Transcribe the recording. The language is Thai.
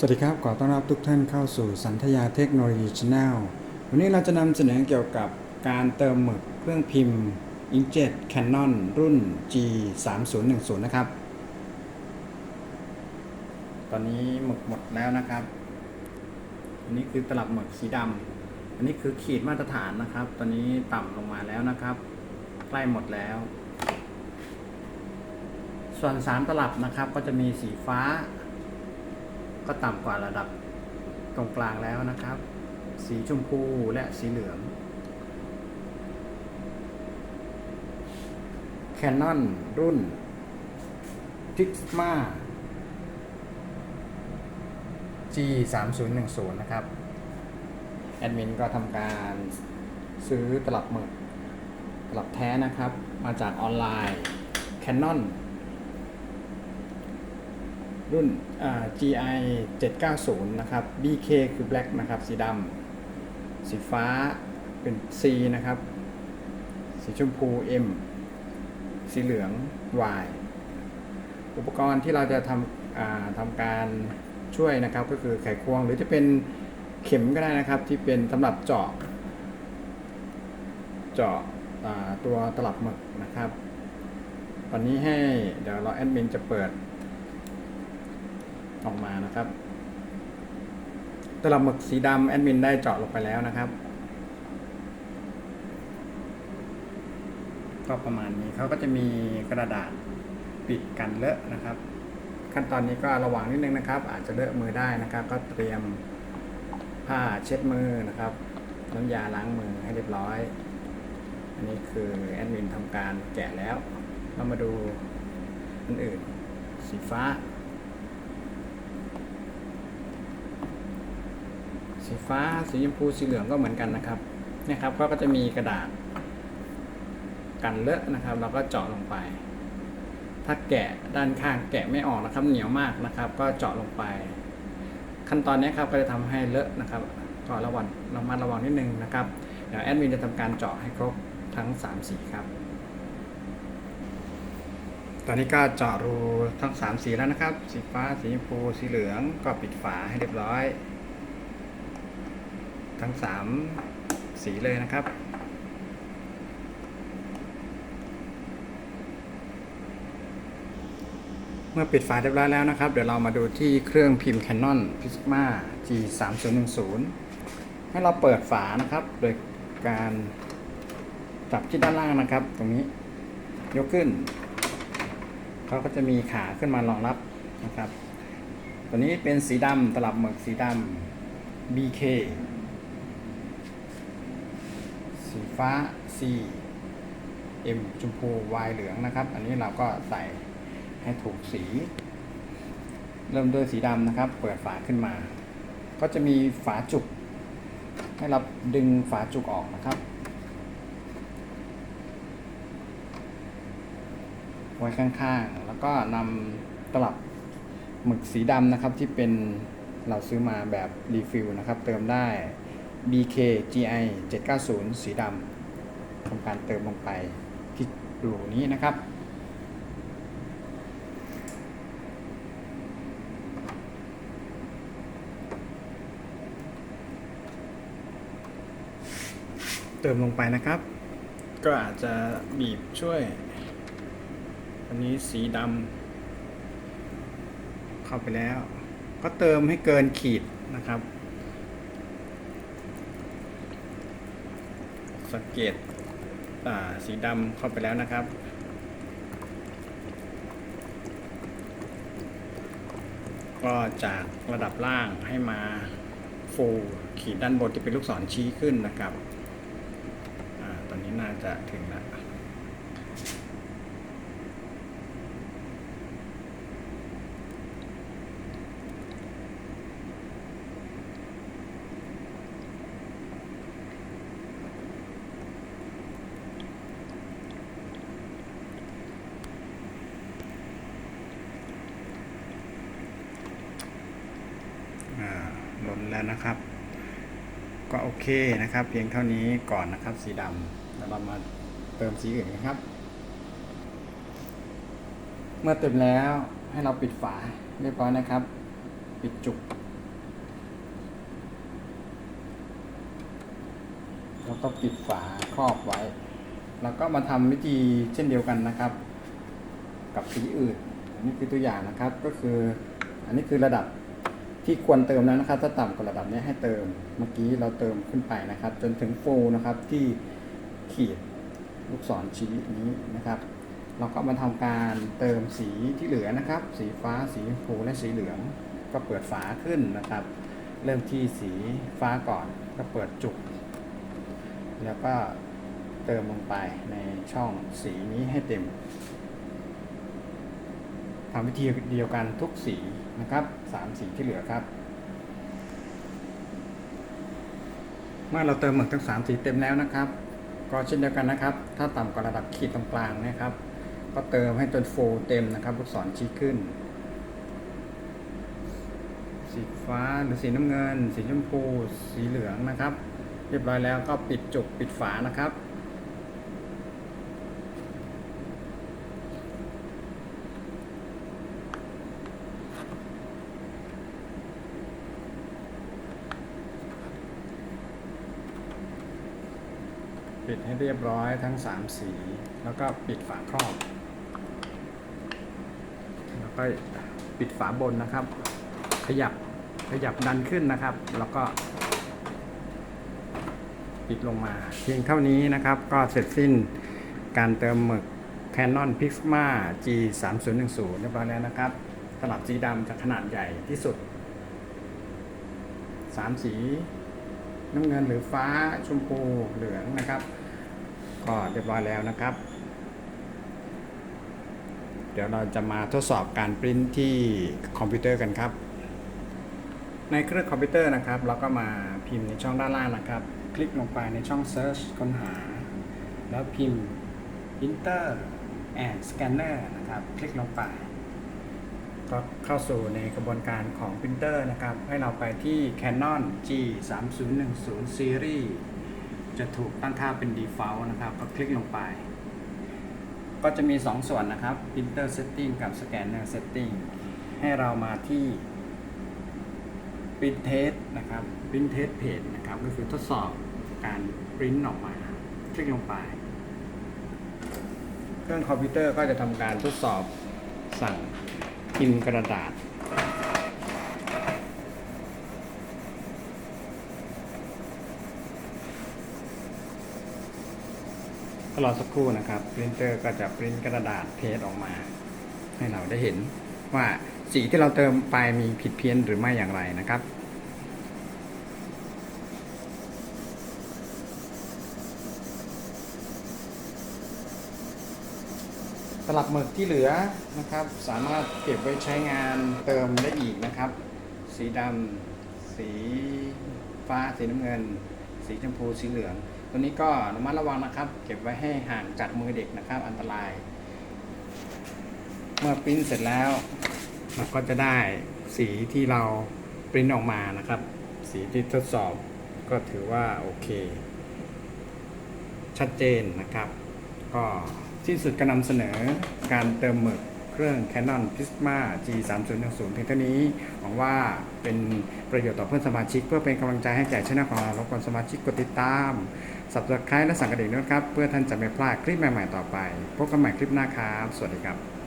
สวัสดีครับ ขอต้อนรับทุกท่านเข้าสู่สันทยาเทคโนโลยีช n แนลวันนี้เราจะนำเสนอเกี่ยวกับการเติมหมึกเครื่องพิมพ์ Inkjet Canon รุ่น G 3 0 1 0 นะครับ ตอนนี้หมึกหมดแล้วนะครับ อันนี้คือตลับหมึกสีดำ อันนี้คือขีดมาตรฐานนะครับ ตอนนี้ต่ำลงมาแล้วนะครับ ใกล้หมดแล้ว ส่วนสามตลับนะครับ ก็จะมีสีฟ้า ก็ต่ำกว่าระดับตรงกลางแล้วนะครับ สีชมพูและสีเหลือง Canon รุ่น Pixma G 3 0 1 0นะครับ แอดมินก็ทำการซื้อตลับหมึกตลับแท้นะครับ มาจากออนไลน์ Canon รุ่น GI 790 นะครับ BK คือ black นะครับ สีดำสีฟ้าเป็น C นะครับ สีชมพู M สีเหลือง Y อุปกรณ์ที่เราจะทำาทำการช่วยนะครับก็คือไขควงหรือจะเป็นเข็มก็ได้นะครับที่เป็นสำหรับเจาะเจาะาตัวตลับหมึกนะครับ ตอนนี้ให้เดี๋ยวเราแอดมินจะเปิด ออกมานะครับตลับหมึกสีดำแอดมินได้เจาะลงไปแล้วนะครับ ก็ประมาณนี้เขาก็จะมีกระดาษปิดกันเลอะนะครับ ขั้นตอนนี้ก็ระวังนิดนึงนะครับ อาจจะเลอะมือได้นะครับ ก็เตรียมผ้าเช็ดมือนะครับน้ำยาล้างมือให้เรียบร้อย อันนี้คือแอดมินทำการแกะแล้ว เรามาดูอันอื่น สีฟ้า สีฟ้า สีชมพู สีเหลืองก็เหมือนกันนะครับเนี่ยครับ ก็จะมีกระดาษ กันเลอะนะครับ เราก็เจาะลงไป ถ้าแกะด้านข้างแกะไม่ออกนะครับ เหนียวมากนะครับ ก็เจาะลงไป ขั้นตอนนี้ครับก็จะทำให้เลอะนะครับก็ระวังระมัดระวังนิดนึงนะครับ เดี๋ยวแอดมินจะทำการเจาะให้ครบทั้ง 3 สีครับ ตอนนี้ก็เจาะรูทั้ง 3 สีแล้วนะครับ สีฟ้า สีชมพู สีเหลือง ก็ปิดฝาให้เรียบร้อย ทั้ง 3 สีเลยนะครับ เมื่อปิดฝาเรียบร้อยแล้วนะครับ เดี๋ยวเรามาดูที่เครื่องพิมพ์ Canon Prisma G 3 0 1 0ให้เราเปิดฝานะครับ โดยการจับที่ด้านล่างนะครับ ตรงนี้ยกขึ้นเขาก็จะมีขาขึ้นมารองรับนะครับ ตัวนี้เป็นสีดำตลับหมึกสีดำ BK สี ฟ้า C M ชมพู Y เหลืองนะครับ อันนี้เราก็ใส่ให้ถูกสี เริ่มด้วยสีดำนะครับ เปิดฝาขึ้นมา ก็จะมีฝาจุก ให้เราดึงฝาจุกออกนะครับ ไว้ข้างๆ แล้วก็นำตลับหมึกสีดำนะครับที่เป็นเราซื้อมาแบบรีฟิลนะครับ เติมได้ BK GI 790 สีดำทำการเติมลงไปที่รูนี้นะครับ เติมลงไปนะครับ ก็อาจจะบีบช่วย อันนี้สีดำเข้าไปแล้ว ก็เติมให้เกินขีดนะครับ สังเกตสีดำเข้าไปแล้วนะครับ ก็จากระดับล่างให้มาฟูขีดด้านบนที่เป็นลูกศรชี้ขึ้นนะครับอตอนนี้น่าจะถึงแล้ว หล่นแล้วนะครับ ก็โอเคนะครับ เพียงเท่านี้ก่อนนะครับ สีดำแล้วเรามาเติมสีอื่นนะครับ เมื่อเติมแล้วให้เราปิดฝาเรียบร้อยนะครับ ปิดจุกแล้วก็ปิดฝาครอบไว้ แล้วก็มาทำวิธีเช่นเดียวกันนะครับ กับสีอื่น อันนี้คือตัวอย่างนะครับ ก็คือ อันนี้คือระดับ ที่ควรเติมแล้วนะครับถ้าต่ำกว่าระดับนี้ให้เติมเมื่อกี้เราเติมขึ้นไปนะครับ จนถึงฟูลนะครับที่ขีดลูกศรชี้นี้นะครับ เราก็มาทำการเติมสีที่เหลือนะครับ สีฟ้าสีชมพูและสีเหลือง ก็เปิดฝาขึ้นนะครับ เริ่มที่สีฟ้าก่อนก็เปิดจุก แล้วก็เติมลงไปในช่องสีนี้ให้เต็มทำวิธีเดียวกันทุกสี นะครับสามสีที่เหลือครับ เมื่อเราเติมหมึกทั้งสามสีเต็มแล้วนะครับ ก็เช่นเดียวกันนะครับ ถ้าต่ำกว่าระดับขีดตรงกลางนะครับ ก็เติมให้จนโฟเต็มนะครับลูกศรชี้ขึ้น สีฟ้าหรือสีน้ำเงิน สีชมพู สีเหลืองนะครับ เรียบร้อยแล้วก็ปิดจุกปิดฝานะครับ ปิดให้เรียบร้อยทั้ง 3 สี แล้วก็ปิดฝาครอบ แล้วก็ปิดฝาบนนะครับ ขยับขยับดันขึ้นนะครับ แล้วก็ ปิดลงมา เพียงเท่านี้นะครับ ก็เสร็จสิ้นการเติมหมึก Canon Pixma G 3 0 1 0เรียบร้อยแล้วนะครับตลับสีดำจะขนาดใหญ่ที่สุด 3 สี น้ำเงินหรือฟ้าชมพูเหลืองนะครับ ก็เรียบร้อยแล้วนะครับ เดี๋ยวเราจะมาทดสอบการปริ้นที่คอมพิวเตอร์กันครับ ในเครื่องคอมพิวเตอร์นะครับ เราก็มาพิมพ์ในช่องด้านล่างนะครับ คลิกลงไปในช่อง Search ค้นหา แล้วพิมพ์ Printer and Scanner นะครับ คลิกลงไป ก็เข้าสู่ในกระบวนการของปรินเตอร์นะครับ ให้เราไปที่ Canon G 3 0 1 0 Series จะถูกตั้งค่าเป็น default นะครับ ก็คลิกลงไป ก็จะมี 2 ส่วนนะครับ printer setting กับ scanner setting ให้เรามาที่ print test นะครับ print test page นะครับ ก็คือทดสอบการปริ้นออกมา คลิกลงไป เครื่องคอมพิวเตอร์ก็จะทำการทดสอบสั่ง พิมพ์กระดาษ รอสักครู่นะครับปรินเตอร์ก็จะปริ้นกระดาษเทสออกมา ให้เราได้เห็นว่าสีที่เราเติมไปมีผิดเพี้ยนหรือไม่อย่างไรนะครับ ตลับหมึกที่เหลือนะครับ สามารถเก็บไว้ใช้งานเติมได้อีกนะครับ สีดำสีฟ้าสีน้ำเงิน สีชมพูสีเหลือง ตัวนี้ก็ระมัดระวังนะครับ เก็บไว้ให้ห่างจากมือเด็กนะครับ อันตราย เมื่อปริ้นเสร็จแล้วเราก็จะได้สีที่เราปริ้นออกมานะครับ สีที่ทดสอบก็ถือว่าโอเค ชัดเจนนะครับ ก็ ที่สุดการนำเสนอการเติมหมึกเครื่อง Canon Prisma G 3 0 1 0เพียงเท่านี้หวังว่าเป็นประโยชน์ต่อเพื่อนสมาชิก เพื่อเป็นกำลังใจให้แก่ช่องของเรารบกวนสมาชิกกดติดตาม subscribe และสั่งกระดิ่งด้วยครับ เพื่อท่านจะไม่พลาดคลิปใหม่ ๆ ต่อไป พบกันใหม่คลิปหน้าครับ สวัสดีครับ